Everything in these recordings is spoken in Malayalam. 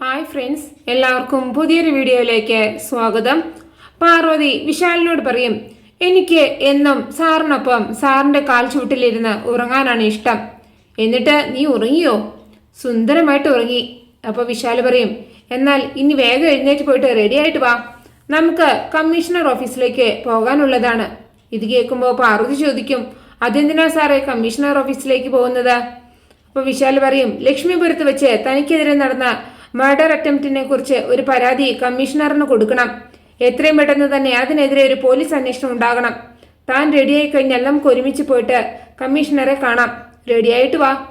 ഹായ് ഫ്രണ്ട്സ് എല്ലാവർക്കും പുതിയൊരു വീഡിയോയിലേക്ക് സ്വാഗതം. പാർവതി വിശാലിനോട് പറയും എനിക്ക് എന്നും സാറിനൊപ്പം സാറിന്റെ കാൽ ചൂട്ടിലിരുന്ന് ഉറങ്ങാനാണ് ഇഷ്ടം. എന്നിട്ട് നീ ഉറങ്ങിയോ? സുന്ദരമായിട്ട് ഉറങ്ങി അപ്പോൾ വിശാൽ പറയും. എന്നാൽ ഇനി വേഗം എഴുന്നേറ്റ് പോയിട്ട് റെഡി ആയിട്ട് വാ. നമുക്ക് കമ്മീഷണർ ഓഫീസിലേക്ക് പോകാനുള്ളതാണ്. ഇത് കേൾക്കുമ്പോൾ പാർവതി ചോദിക്കും അതെന്തിനാ സാറേ കമ്മീഷണർ ഓഫീസിലേക്ക് പോകുന്നത്? അപ്പോൾ വിശാൽ പറയും ലക്ഷ്മിപുരത്ത് വെച്ച് തനിക്കെതിരെ നടന്ന മർഡർ അറ്റംപ്റ്റിനെ കുറിച്ച് ഒരു പരാതി കമ്മീഷണറിന് കൊടുക്കണം. എത്രയും പെട്ടെന്ന് തന്നെ അതിനെതിരെ ഒരു പോലീസ് അന്വേഷണം ഉണ്ടാകണം. താൻ റെഡിയായി കഴിഞ്ഞാൽ നമുക്ക് ഒരുമിച്ച് പോയിട്ട് കമ്മീഷണറെ കാണാം. റെഡിയായിട്ട് വാ.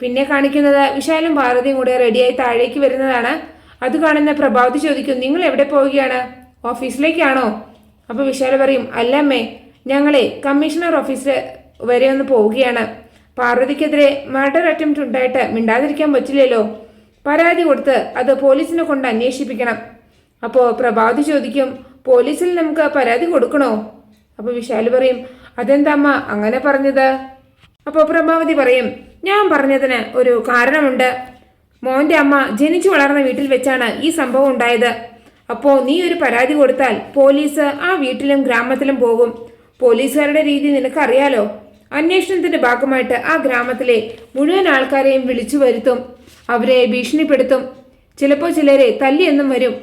പിന്നെ കാണിക്കുന്നത് വിശാലും ഭാരതിയും കൂടെ റെഡിയായി താഴേക്ക് വരുന്നതാണ്. അത് കാണുന്ന പ്രഭാവതി ചോദിക്കും നിങ്ങൾ എവിടെ പോവുകയാണ്? ഓഫീസിലേക്കാണോ? അപ്പോൾ വിശാല പറയും അല്ലമ്മേ ഞങ്ങളെ കമ്മീഷണർ ഓഫീസ് വരെ ഒന്ന് പോവുകയാണ്. പാർവതിക്കെതിരെ മർഡർ അറ്റംപ്റ്റ് ഉണ്ടായിട്ട് മിണ്ടാതിരിക്കാൻ പറ്റില്ലല്ലോ. പരാതി കൊടുത്ത് അത് പോലീസിനെ കൊണ്ട് അന്വേഷിപ്പിക്കണം. അപ്പോൾ പ്രഭാതി ചോദിക്കും പോലീസിൽ നമുക്ക് പരാതി കൊടുക്കണോ? അപ്പോൾ വിശാൽ പറയും അതെന്താമ്മ അങ്ങനെ പറഞ്ഞത്? അപ്പോൾ പ്രഭാവതി പറയും ഞാൻ പറഞ്ഞതിന് ഒരു കാരണമുണ്ട്. മോന്റെ അമ്മ ജനിച്ചു വളർന്ന വീട്ടിൽ വെച്ചാണ് ഈ സംഭവം ഉണ്ടായത്. അപ്പോൾ നീ ഒരു പരാതി കൊടുത്താൽ പോലീസ് ആ വീട്ടിലും ഗ്രാമത്തിലും പോകും. പോലീസുകാരുടെ രീതി നിനക്കറിയാലോ? അന്വേഷണത്തിന്റെ ഭാഗമായിട്ട് ആ ഗ്രാമത്തിലെ മുഴുവൻ ആൾക്കാരെയും വിളിച്ചു വരുത്തും. അവരെ ഭീഷണിപ്പെടുത്തും. ചിലപ്പോൾ ചിലരെ തല്ലിയെന്നും വരും.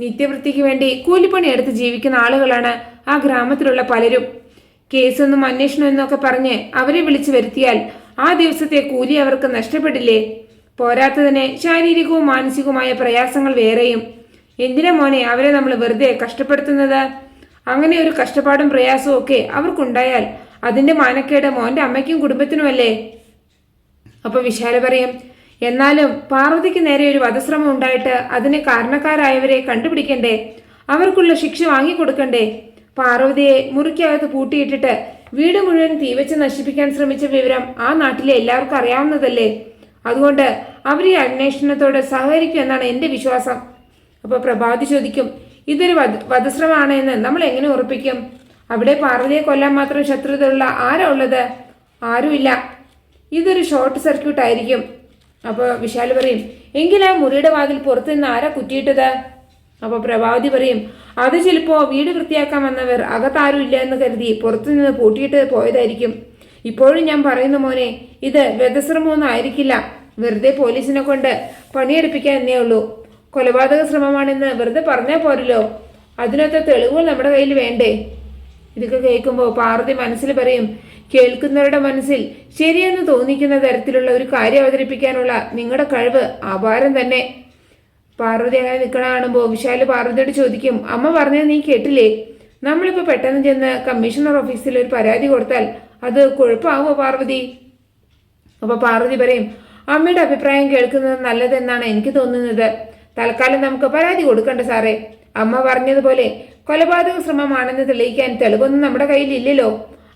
നിത്യവൃത്തിക്ക് വേണ്ടി കൂലിപ്പണി എടുത്ത് ജീവിക്കുന്ന ആളുകളാണ് ആ ഗ്രാമത്തിലുള്ള പലരും. കേസൊന്നും അന്വേഷണം എന്നൊക്കെ പറഞ്ഞ് അവരെ വിളിച്ചു വരുത്തിയാൽ ആ ദിവസത്തെ കൂലി അവർക്ക് നഷ്ടപ്പെടില്ലേ? പോരാത്തതിന് ശാരീരികവും മാനസികവുമായ പ്രയാസങ്ങൾ വേറെയും. എന്തിനാ മോനെ അവരെ നമ്മൾ വെറുതെ കഷ്ടപ്പെടുത്തുന്നത്? അങ്ങനെ ഒരു കഷ്ടപ്പാടും പ്രയാസവും ഒക്കെ അവർക്കുണ്ടായാൽ അതിന്റെ മാനക്കേട് മോന്റെ അമ്മയ്ക്കും കുടുംബത്തിനുമല്ലേ? അപ്പോൾ വിശാല പറയും എന്നാലും പാർവതിക്ക് നേരെ ഒരു വധശ്രമം ഉണ്ടായിട്ട് അതിന് കാരണക്കാരായവരെ കണ്ടുപിടിക്കണ്ടേ? അവർക്കുള്ള ശിക്ഷ വാങ്ങിക്കൊടുക്കണ്ടേ? പാർവതിയെ മുറിക്കകത്ത് പൂട്ടിയിട്ടിട്ട് വീട് മുഴുവൻ തീവച്ച് നശിപ്പിക്കാൻ ശ്രമിച്ച വിവരം ആ നാട്ടിലെ എല്ലാവർക്കും അറിയാവുന്നതല്ലേ? അതുകൊണ്ട് അവർ ഈ അന്വേഷണത്തോട് സഹകരിക്കും എന്നാണ് എന്റെ വിശ്വാസം. അപ്പോൾ പ്രഭാതി ചോദിക്കും ഇതൊരു വധ വധശ്രമമാണ് എന്ന് നമ്മൾ എങ്ങനെ ഉറപ്പിക്കും? അവിടെ പാർവതിയെ കൊല്ലാൻ മാത്രം ശത്രുതയുള്ള ആരാ ഉള്ളത് ആരുമില്ല. ഇതൊരു ഷോർട്ട് സർക്യൂട്ട് ആയിരിക്കും. അപ്പോൾ വിശാൽ പറയും എങ്കിൽ ആ മുറിയുടെ വാതിൽ പുറത്തു നിന്ന് ആരാ കുറ്റിയിട്ടത് അപ്പോൾ പ്രഭാവതി പറയും അത് ചിലപ്പോൾ വീട് വൃത്തിയാക്കാൻ വന്നവർ അകത്താരും ഇല്ല എന്ന് കരുതി പുറത്തു നിന്ന് പൂട്ടിയിട്ട് പോയതായിരിക്കും. ഇപ്പോഴും ഞാൻ പറയുന്ന മോനെ ഇത് വ്യതശ്രമമൊന്നും ആയിരിക്കില്ല. വെറുതെ പോലീസിനെ കൊണ്ട് പണിയെടുപ്പിക്കാൻ എന്നേ ഉള്ളൂ. കൊലപാതക ശ്രമമാണെന്ന് വെറുതെ പറഞ്ഞാൽ പോരല്ലോ. അതിനൊത്ത തെളിവുകൾ നമ്മുടെ കയ്യിൽ വേണ്ടേ? ഇതൊക്കെ കേൾക്കുമ്പോൾ പാർവതി മനസ്സിൽ പറയും കേൾക്കുന്നവരുടെ മനസ്സിൽ ശരിയെന്ന് തോന്നിക്കുന്ന തരത്തിലുള്ള ഒരു കാര്യം അവതരിപ്പിക്കാനുള്ള നിങ്ങളുടെ കഴിവ് അപാരം തന്നെ. പാർവതി അങ്ങനെ നിൽക്കണ കാണുമ്പോൾ വിശാൽ പാർവതിയോട് ചോദിക്കും അമ്മ പറഞ്ഞത് നീ കേട്ടില്ലേ? നമ്മളിപ്പോൾ പെട്ടെന്ന് ചെന്ന് കമ്മീഷണർ ഓഫീസിൽ ഒരു പരാതി കൊടുത്താൽ അത് കുഴപ്പമാവോ പാർവതി? അപ്പോൾ പാർവതി പറയും അമ്മയുടെ അഭിപ്രായം കേൾക്കുന്നത് നല്ലതെന്നാണ് എനിക്ക് തോന്നുന്നത്. തൽക്കാലം നമുക്ക് പരാതി കൊടുക്കണ്ട സാറേ. അമ്മ പറഞ്ഞതുപോലെ കൊലപാതക ശ്രമമാണെന്ന് തെളിയിക്കാൻ തെളിവൊന്നും നമ്മുടെ കയ്യിൽ ഇല്ലല്ലോ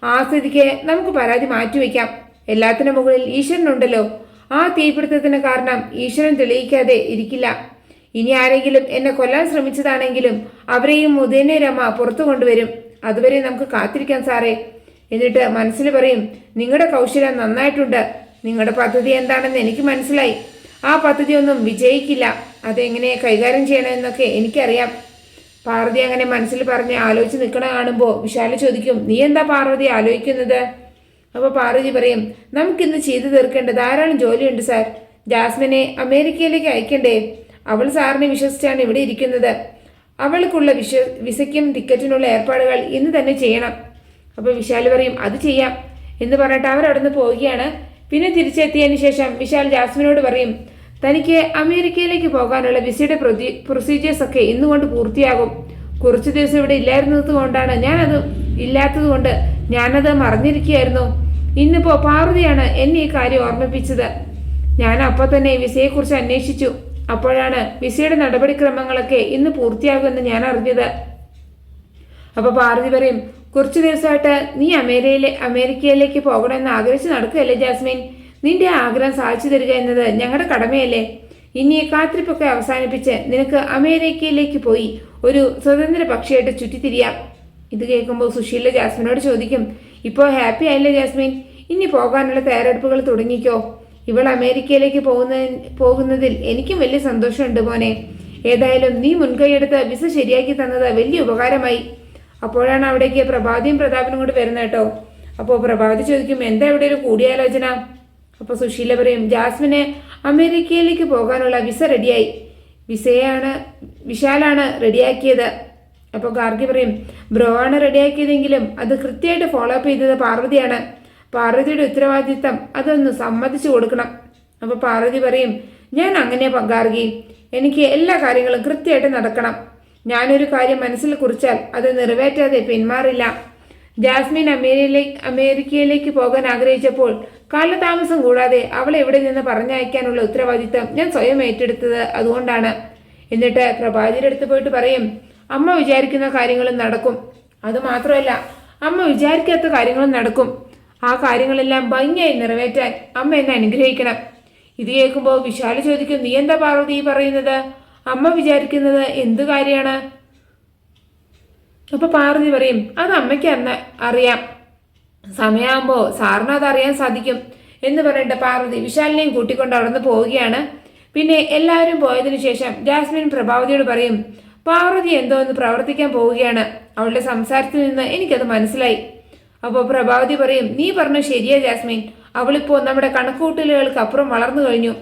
ആ സ്ഥിതിക്ക് നമുക്ക് പരാതി മാറ്റിവെക്കാം എല്ലാത്തിനും മുകളിൽ ഈശ്വരനുണ്ടല്ലോ. ആ തീപിടുത്തത്തിന് കാരണം ഈശ്വരൻ തെളിയിക്കാതെ ഇരിക്കില്ല. ഇനി ആരെങ്കിലും എന്നെ കൊല്ലാൻ ശ്രമിച്ചതാണെങ്കിലും അവരെയും മുതേനേരമ്മ പുറത്തു കൊണ്ടുവരും. അതുവരെ നമുക്ക് കാത്തിരിക്കാം സാറേ. എന്നിട്ട് മനസ്സിൽ പറയും നിങ്ങളുടെ കൗശലം നന്നായിട്ടുണ്ട്. നിങ്ങളുടെ പദ്ധതി എന്താണെന്ന് എനിക്ക് മനസ്സിലായി. ആ പദ്ധതി ഒന്നും വിജയിക്കില്ല. അതെങ്ങനെ കൈകാര്യം ചെയ്യണമെന്നൊക്കെ എനിക്കറിയാം. പാർവതി അങ്ങനെ മനസ്സിൽ പറഞ്ഞ് ആലോചിച്ച് നിൽക്കണ കാണുമ്പോൾ വിശാല ചോദിക്കും നീ എന്താ പാർവതി ആലോചിക്കുന്നത്? അപ്പോൾ പാർവതി പറയും നമുക്കിന്ന് ചെയ്തു തീർക്കേണ്ട ധാരാളം ജോലിയുണ്ട് സാർ. ജാസ്മിനെ അമേരിക്കയിലേക്ക് അയക്കണ്ടേ? അവൾ സാറിനെ വിശ്വസിച്ചാണ് ഇവിടെ ഇരിക്കുന്നത്. അവൾക്കുള്ള വിശ്വ വിസയ്ക്കും ടിക്കറ്റിനുള്ള ഏർപ്പാടുകൾ ഇന്ന് തന്നെ ചെയ്യണം. അപ്പോൾ വിശാൽ പറയും അത് ചെയ്യാം. എന്ന് പറഞ്ഞിട്ട് നിന്ന് പോവുകയാണ്. പിന്നെ തിരിച്ചെത്തിയതിന് ശേഷം വിശാൽ ജാസ്മിനോട് പറയും തനിക്ക് അമേരിക്കയിലേക്ക് പോകാനുള്ള വിസയുടെ പ്രൊസീ പ്രൊസീജിയേഴ്സ് ഒക്കെ ഇന്നുകൊണ്ട് പൂർത്തിയാകും. കുറച്ച് ദിവസം ഇവിടെ ഇല്ലായിരുന്നത് കൊണ്ടാണ് ഞാനത് ഇല്ലാത്തത് കൊണ്ട് ഞാനത് മറന്നിരിക്കുകയായിരുന്നു. ഇന്നിപ്പോ പാർവതിയാണ് എന്നെ ഈ കാര്യം ഓർമ്മിപ്പിച്ചത്. ഞാൻ അപ്പോൾ തന്നെ വിസയെക്കുറിച്ച് അന്വേഷിച്ചു. അപ്പോഴാണ് വിസയുടെ നടപടിക്രമങ്ങളൊക്കെ ഇന്ന് പൂർത്തിയാകുമെന്ന് ഞാൻ അറിഞ്ഞത്. അപ്പോൾ പാർവതി പറയും കുറച്ച് ദിവസമായിട്ട് നീ അമേരിക്കയിലെ അമേരിക്കയിലേക്ക് പോകണമെന്ന് ആഗ്രഹിച്ച് നടക്കുകയല്ലേ ജാസ്മിൻ? നിന്റെ ആഗ്രഹം സാധിച്ചു തരിക എന്നത് ഞങ്ങളുടെ കടമയല്ലേ? ഇനി കാത്തിരിപ്പൊക്കെ അവസാനിപ്പിച്ച് നിനക്ക് അമേരിക്കയിലേക്ക് പോയി ഒരു സ്വതന്ത്ര പക്ഷിയായിട്ട് ചുറ്റിത്തിരിയാം. ഇത് കേൾക്കുമ്പോൾ സുശീല ജാസ്മിനോട് ചോദിക്കും ഇപ്പോൾ ഹാപ്പി ആയില്ലേ ജാസ്മിൻ? ഇനി പോകാനുള്ള തയ്യാറെടുപ്പുകൾ തുടങ്ങിക്കോ. ഇവൾ അമേരിക്കയിലേക്ക് പോകുന്ന പോകുന്നതിൽ എനിക്കും വലിയ സന്തോഷമുണ്ട് മോനെ. ഏതായാലും നീ മുൻകൈയെടുത്ത് വിസ ശരിയാക്കി തന്നത് വലിയ ഉപകാരമായി. അപ്പോഴാണ് അവിടേക്ക് പ്രഭാതിയും പ്രതാപനും കൂടി വരുന്നത് കേട്ടോ. അപ്പോൾ പ്രഭാതി ചോദിക്കും എന്താ ഇവിടെ ഒരു കൂടിയാലോചന? അപ്പോൾ സുശീല പറയും ജാസ്മിന് അമേരിക്കയിലേക്ക് പോകാനുള്ള വിസ റെഡിയായി. വിസയാണ് വിശാലാണ് റെഡിയാക്കിയത്. അപ്പോൾ ഗാർഗി പറയും ബ്രോ ആണ് റെഡിയാക്കിയതെങ്കിലും അത് കൃത്യമായിട്ട് ഫോളോ അപ്പ് ചെയ്തത് പാർവതിയാണ്. പാർവതിയുടെ ഉത്തരവാദിത്തം അതൊന്ന് സമ്മതിച്ചു കൊടുക്കണം. അപ്പോൾ പാർവതി പറയും ഞാൻ അങ്ങനെ ഗാർഗി എനിക്ക് എല്ലാ കാര്യങ്ങളും കൃത്യമായിട്ട് നടക്കണം. ഞാനൊരു കാര്യം മനസ്സിൽ കുറിച്ചാൽ അത് നിറവേറ്റാതെ പിന്മാറില്ല. ജാസ്മിൻ അമേരിയയിലേക്ക് അമേരിക്കയിലേക്ക് പോകാൻ ആഗ്രഹിച്ചപ്പോൾ കാലതാമസം കൂടാതെ അവളെ ഇവിടെ നിന്ന് പറഞ്ഞയക്കാനുള്ള ഉത്തരവാദിത്തം ഞാൻ സ്വയം ഏറ്റെടുത്തത് അതുകൊണ്ടാണ്. എന്നിട്ട് പ്രഭാതിയുടെ അടുത്ത് പോയിട്ട് പറയും അമ്മ വിചാരിക്കുന്ന കാര്യങ്ങളും നടക്കും. അതുമാത്രമല്ല അമ്മ വിചാരിക്കാത്ത കാര്യങ്ങളും നടക്കും. ആ കാര്യങ്ങളെല്ലാം ഭംഗിയായി നിറവേറ്റാൻ അമ്മ എന്നെ അനുഗ്രഹിക്കണം. ഇത് കേൾക്കുമ്പോൾ വിശാല ചോദിക്കും നീ എന്താ പാർവതി പറയുന്നത്? അമ്മ വിചാരിക്കുന്നത് എന്ത് കാര്യമാണ്? അപ്പൊ പാർവതി പറയും അത് അമ്മയ്ക്ക് അന്ന് അറിയാം. സമയമാകുമ്പോൾ സാറിന് അത് അറിയാൻ സാധിക്കും. എന്ന് പറഞ്ഞിട്ട് പാർവതി വിശാലിനെയും കൂട്ടിക്കൊണ്ട് അവിടെ നിന്ന് പോവുകയാണ്. പിന്നെ എല്ലാവരും പോയതിനു ശേഷം ജാസ്മിൻ പ്രഭാവതിയോട് പറയും പാർവതി എന്തോ ഒന്ന് പ്രവർത്തിക്കാൻ പോവുകയാണ്. അവളുടെ സംസാരത്തിൽ നിന്ന് എനിക്കത് മനസ്സിലായി. അപ്പോൾ പ്രഭാവതി പറയും നീ പറഞ്ഞു ശരിയാ ജാസ്മിൻ. അവളിപ്പോൾ നമ്മുടെ കണക്കുകൂട്ടലുകൾക്ക് അപ്പുറം വളർന്നു കഴിഞ്ഞു.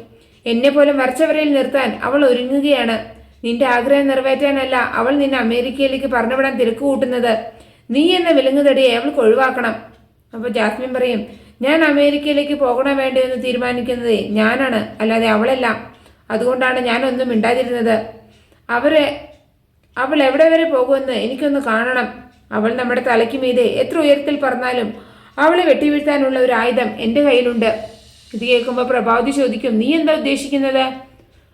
എന്നെ പോലും വരച്ചവരയിൽ നിർത്താൻ അവൾ ഒരുങ്ങുകയാണ്. നിന്റെ ആഗ്രഹം നിറവേറ്റാനല്ല അവൾ നിന്നെ അമേരിക്കയിലേക്ക് പറഞ്ഞുവിടാൻ തിരക്ക് കൂട്ടുന്നത്. നീ എന്ന വിലങ്ങുതടിയെ അവൾക്ക് ഒഴിവാക്കണം. അപ്പോൾ ജാസ്മിൻ പറയും ഞാൻ അമേരിക്കയിലേക്ക് പോകണോ വേണ്ടോ എന്ന് തീരുമാനിക്കുന്നത് ഞാനാണ് അല്ലാതെ അവളല്ല. അതുകൊണ്ടാണ് ഞാനൊന്നും മിണ്ടാതിരുന്നത്. അവരെ അവൾ എവിടെ വരെ പോകുമെന്ന് എനിക്കൊന്ന് കാണണം. അവൾ നമ്മുടെ തലയ്ക്ക് മീതെ എത്ര ഉയരത്തിൽ പറഞ്ഞാലും അവളെ വെട്ടിവീഴ്ത്താനുള്ള ഒരു ആയുധം എന്റെ കയ്യിലുണ്ട്. ഇത് കേൾക്കുമ്പോൾ പ്രഭാവതി ചോദിക്കും നീ എന്താ ഉദ്ദേശിക്കുന്നത്?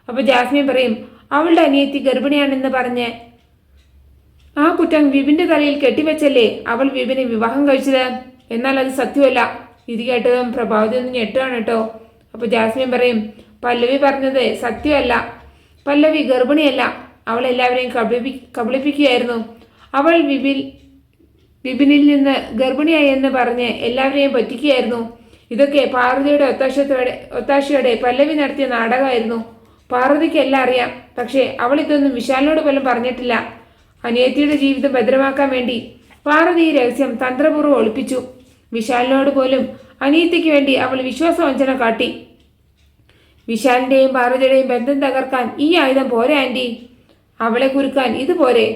അപ്പോൾ ജാസ്മിൻ പറയും അവളുടെ അനിയത്തി ഗർഭിണിയാണെന്ന് പറഞ്ഞ് ആ കുറ്റം വിപിന്റെ തലയിൽ കെട്ടിവെച്ചല്ലേ അവൾ വിപിനെ വിവാഹം കഴിച്ചത്? എന്നാൽ അത് സത്യമല്ല. ഇത് കേട്ടതും പ്രഭാവതി ഒന്ന് ഞെട്ടുകയാണ് കേട്ടോ. അപ്പൊ ജാസ്മിൻ പറയും പല്ലവി പറഞ്ഞത് സത്യമല്ല. പല്ലവി ഗർഭിണിയല്ല. അവൾ എല്ലാവരെയും കബളിപ്പി കബളിപ്പിക്കുകയായിരുന്നു. അവൾ വിപിൽ വിപിനിൽ നിന്ന് ഗർഭിണിയായി എന്ന് പറഞ്ഞ് എല്ലാവരെയും പറ്റിക്കുകയായിരുന്നു. ഇതൊക്കെ പാർവതിയുടെ ഒത്താശത്തോടെ ഒത്താശയോടെ പല്ലവി നടത്തിയ നാടകമായിരുന്നു. പാർവതിക്ക് എല്ലാം അറിയാം. പക്ഷേ അവൾ ഇതൊന്നും വിശാലിനോട് പോലും പറഞ്ഞിട്ടില്ല. അനിയത്തിയുടെ ജീവിതം ഭദ്രമാക്കാൻ വേണ്ടി പാർവതി ഈ രഹസ്യം തന്ത്രപൂർവം ഒളിപ്പിച്ചു. വിശാലിനോട് പോലും അനിയത്തിക്ക് വേണ്ടി അവൾ വിശ്വാസവഞ്ചന കാട്ടി. വിശാലിന്റെയും പാർവതിയുടെയും ബന്ധം തകർക്കാൻ ഈ ആയുധം പോരെ ആന്റി അവളെ കുരുക്കാൻ ഇത് പോരെ?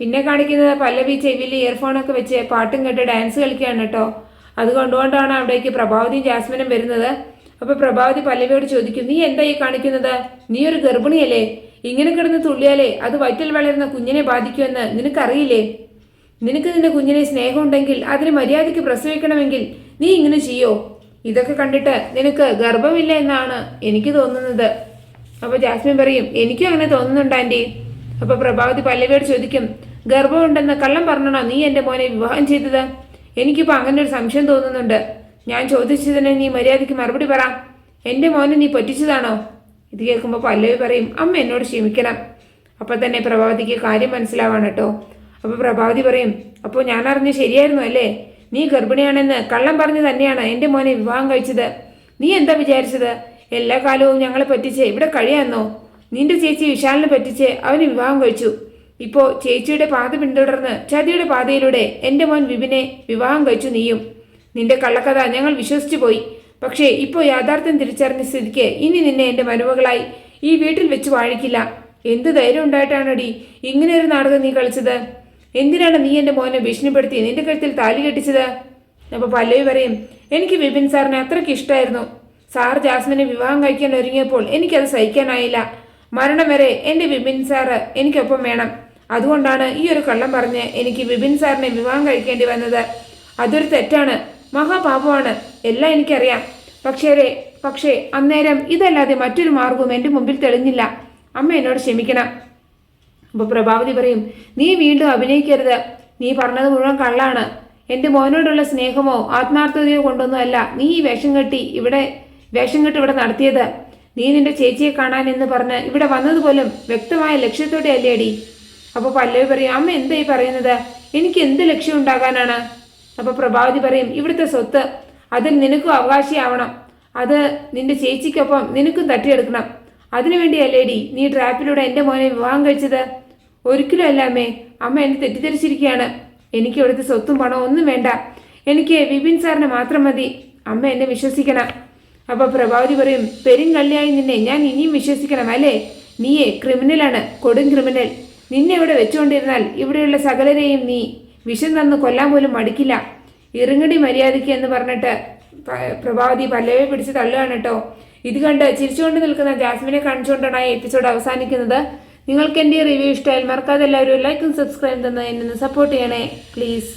പിന്നെ കാണിക്കുന്നത് പല്ലവി ചെവിയിൽ ഇയർഫോണൊക്കെ വെച്ച് പാട്ടും കേട്ട് ഡാൻസ് കളിക്കുകയാണ് കേട്ടോ. അതുകൊണ്ടുകൊണ്ടാണ് അവിടേക്ക് പ്രഭാവതിയും ജാസ്മിനും വരുന്നത്. അപ്പൊ പ്രഭാവതി പല്ലവിയോട് ചോദിക്കും നീ എന്താ ഈ കാണിക്കുന്നത്? നീ ഒരു ഗർഭിണിയല്ലേ? ഇങ്ങനെ കിടന്ന് തുള്ളിയാലേ അത് വയറ്റിൽ വളരുന്ന കുഞ്ഞിനെ ബാധിക്കുമെന്ന് നിനക്കറിയില്ലേ? നിനക്ക് നിന്റെ കുഞ്ഞിനെ സ്നേഹമുണ്ടെങ്കിൽ അതിന് മര്യാദയ്ക്ക് പ്രസവിക്കണമെങ്കിൽ നീ ഇങ്ങനെ ചെയ്യോ? ഇതൊക്കെ കണ്ടിട്ട് നിനക്ക് ഗർഭമില്ല എന്നാണ് എനിക്ക് തോന്നുന്നത്. അപ്പൊ ജാസ്മിൻ പറയും എനിക്കും അങ്ങനെ തോന്നുന്നുണ്ട് ആന്റി. അപ്പൊ പ്രഭാവതി പല്ലവിയോട് ചോദിക്കും ഗർഭമുണ്ടെന്ന് കള്ളം പറഞ്ഞണോ? നീ എന്റെ മോനെ വിവാഹം ചെയ്തത്? എനിക്കിപ്പോ അങ്ങനെ ഒരു സംശയം തോന്നുന്നുണ്ട്. ഞാൻ ചോദിച്ചതിന് നീ മര്യാദയ്ക്ക് മറുപടി പറ. എന്റെ മോനെ നീ പറ്റിച്ചതാണോ? ഇത് കേൾക്കുമ്പോൾ പല്ലവി പറയും അമ്മ എന്നോട് ക്ഷമിക്കണം. അപ്പൊ തന്നെ പ്രഭാവതിക്ക് കാര്യം മനസ്സിലാവാണ് കേട്ടോ. അപ്പൊ പ്രഭാവതി പറയും അപ്പോൾ ഞാൻ അറിഞ്ഞ് ശരിയായിരുന്നു അല്ലേ? നീ ഗർഭിണിയാണെന്ന് കള്ളം പറഞ്ഞു തന്നെയാണ് എന്റെ മോനെ വിവാഹം കഴിച്ചത്. നീ എന്താ വിചാരിച്ചത്? എല്ലാ കാലവും ഞങ്ങളെ പറ്റിച്ച് ഇവിടെ കഴിയാന്നോ? നിന്റെ ചേച്ചി വിശാലിനെ പറ്റിച്ച് അവന് വിവാഹം കഴിച്ചു. ഇപ്പോൾ ചേച്ചിയുടെ പാത പിന്തുടർന്ന് ചതിയുടെ പാതയിലൂടെ എന്റെ മോൻ വിപിനെ വിവാഹം കഴിച്ചു നീയും. നിന്റെ കള്ളക്കഥ ഞങ്ങൾ വിശ്വസിച്ചു പോയി. പക്ഷേ ഇപ്പോൾ യാഥാർത്ഥ്യം തിരിച്ചറിഞ്ഞ സ്ഥിതിക്ക് ഇനി നിന്നെ എന്റെ മരുമകളായി ഈ വീട്ടിൽ വെച്ച് വാഴിക്കില്ല. എന്ത് ധൈര്യം ഉണ്ടായിട്ടാണടി ഇങ്ങനെ ഒരു നാടകം നീ കളിച്ചത്? എന്തിനാണ് നീ എന്റെ മോനെ ഭീഷണിപ്പെടുത്തി നിന്റെ കഴുത്തിൽ താലി കെട്ടിച്ചത്? അപ്പൊ പല്ലവി പറയും എനിക്ക് വിപിൻ സാറിനെ അത്രയ്ക്ക് ഇഷ്ടമായിരുന്നു സാർ ജാസ്മിനെ വിവാഹം കഴിക്കാൻ ഒരുങ്ങിയപ്പോൾ എനിക്കത് സഹിക്കാനായില്ല. മരണം വരെ എന്റെ വിപിൻ സാറ് എനിക്കൊപ്പം വേണം. അതുകൊണ്ടാണ് ഈ ഒരു കള്ളം പറഞ്ഞ് എനിക്ക് വിപിൻ സാറിനെ വിവാഹം കഴിക്കേണ്ടി വന്നത്. അതൊരു തെറ്റാണ്. മഹാപാപമാണ്. എല്ലാം എനിക്കറിയാം. പക്ഷേ പക്ഷേ അന്നേരം ഇതല്ലാതെ മറ്റൊരു മാർഗവും എന്റെ മുമ്പിൽ തെളിഞ്ഞില്ല. അമ്മ എന്നോട് ക്ഷമിക്കണം. അപ്പോൾ പ്രഭാവതി പറയും നീ വീണ്ടും അഭിനയിക്കരുത്. നീ പറഞ്ഞത് മുഴുവൻ കള്ളാണ്. എന്റെ മോനോടുള്ള സ്നേഹമോ ആത്മാർത്ഥതയോ കൊണ്ടൊന്നുമല്ല നീ ഈ വേഷം കെട്ടി ഇവിടെ വേഷം കെട്ടി ഇവിടെ നടത്തിയത്. നീ നിന്റെ ചേച്ചിയെ കാണാൻ എന്ന് പറഞ്ഞ് ഇവിടെ വന്നതുപോലും വ്യക്തമായ ലക്ഷ്യത്തോടെ അല്ലേടി അപ്പോൾ പല്ലവി പറയും അമ്മ എന്തായി പറയുന്നത്? എനിക്ക് എന്ത് ലക്ഷ്യം ഉണ്ടാകാനാണ്? അപ്പൊ പ്രഭാവതി പറയും ഇവിടുത്തെ സ്വത്ത് അതിൽ നിനക്കും അവകാശിയാവണം. അത് നിന്റെ ചേച്ചിക്കൊപ്പം നിനക്കും തട്ടിയെടുക്കണം. അതിനുവേണ്ടിയല്ലേടി നീ ട്രാപ്പിലൂടെ എന്റെ മോനെ വിവാഹം കഴിച്ചത്? ഒരിക്കലും അല്ല അമ്മേ അമ്മ എന്നെ തെറ്റിദ്ധരിച്ചിരിക്കുകയാണ്. എനിക്ക് ഇവിടുത്തെ സ്വത്തും പണവും ഒന്നും വേണ്ട. എനിക്ക് വിപിൻ സാറിനെ മാത്രം മതി. അമ്മ എന്നെ വിശ്വസിക്കണം. അപ്പോൾ പ്രഭാവതി പറയും പെരുങ്കള്ളിയായി നിന്നെ. ഞാൻ ഇനിയും വിശ്വസിക്കണം അല്ലേ? നീയെ ക്രിമിനലാണ് കൊടും ക്രിമിനൽ. നിന്നെ ഇവിടെ വെച്ചുകൊണ്ടിരുന്നാൽ ഇവിടെയുള്ള സകലരെയും നീ വിഷം തന്ന് കൊല്ലാൻ പോലും മടിക്കില്ല. ഇറുങ്ങടി മര്യാദയ്ക്ക് എന്ന് പറഞ്ഞിട്ട് പ്രഭാവതി പല്ലവെ പിടിച്ച് തള്ളുകയാണ് കേട്ടോ. ഇത് കണ്ട് ചിരിച്ചുകൊണ്ട് നിൽക്കുന്ന ജാസ്മിനെ കാണിച്ചുകൊണ്ടാണ് ഈ എപ്പിസോഡ് അവസാനിക്കുന്നത്. നിങ്ങൾക്ക് എന്റെ റിവ്യൂ ഇഷ്ടമായാൽ മറക്കാതെ എല്ലാവരും ലൈക്കും സബ്സ്ക്രൈബ് തന്ന് എന്നെ സപ്പോർട്ട് ചെയ്യണേ പ്ലീസ്